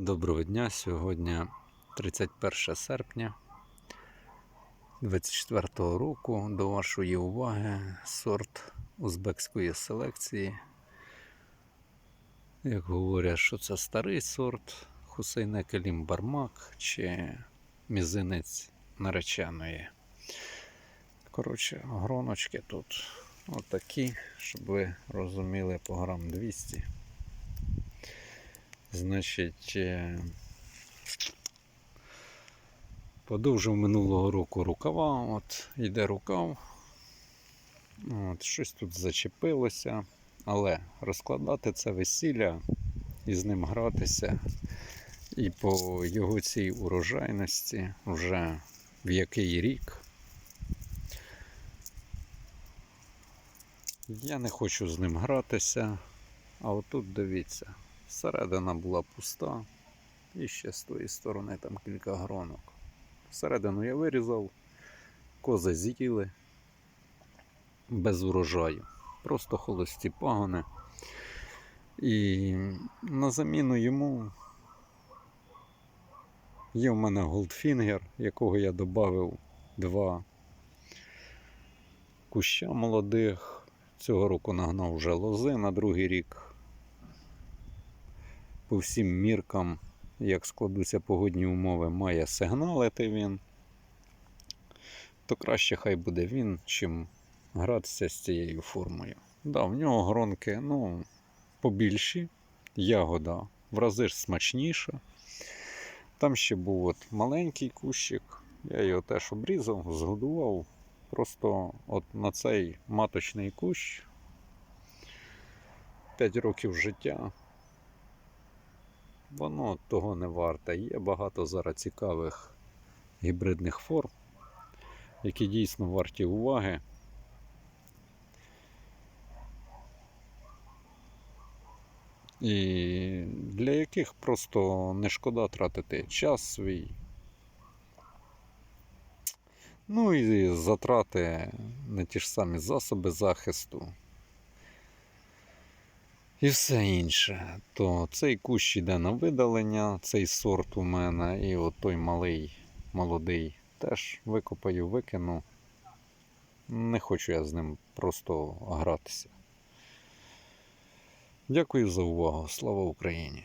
Доброго дня. Сьогодні 31 серпня 24 року. До вашої уваги сорт узбекської селекції. Як говорять, що це старий сорт Хусейнек Елім Бармак чи мізинець нареченої. Коротше, гроночки тут отакі, щоб ви розуміли по грам 200. Значить, е, подовжив минулого року рукава. От йде рукав. От, щось тут зачепилося. Але розкладати це весілля і з ним гратися. І по його цій урожайності вже в який рік. Я не хочу з ним гратися. А отут дивіться. Середина була пуста, і ще з тої сторони там кілька гронок. Всередину я вирізав, кози з'їли без урожаю. Просто холості пагони. І на заміну йому є в мене голдфінгер, якого я додав два куща молодих. Цього року нагнав вже лози на другий рік по всім міркам, як складуться погодні умови, має сигналити він, то краще хай буде він, чим гратися з цією формою. Да, в нього гронки ну, побільші, ягода в рази ж смачніша. Там ще був от маленький кущик, я його теж обрізав, згодував. Просто от на цей маточний кущ 5 років життя воно того не варте. Є багато зараз цікавих гібридних форм, які дійсно варті уваги. І для яких просто не шкода тратити час свій. Ну і затрати на ті ж самі засоби захисту і все інше. То цей кущ йде на видалення, цей сорт у мене, і от той малий, молодий теж викопаю, викину. Не хочу я з ним просто гратися. Дякую за увагу. Слава Україні!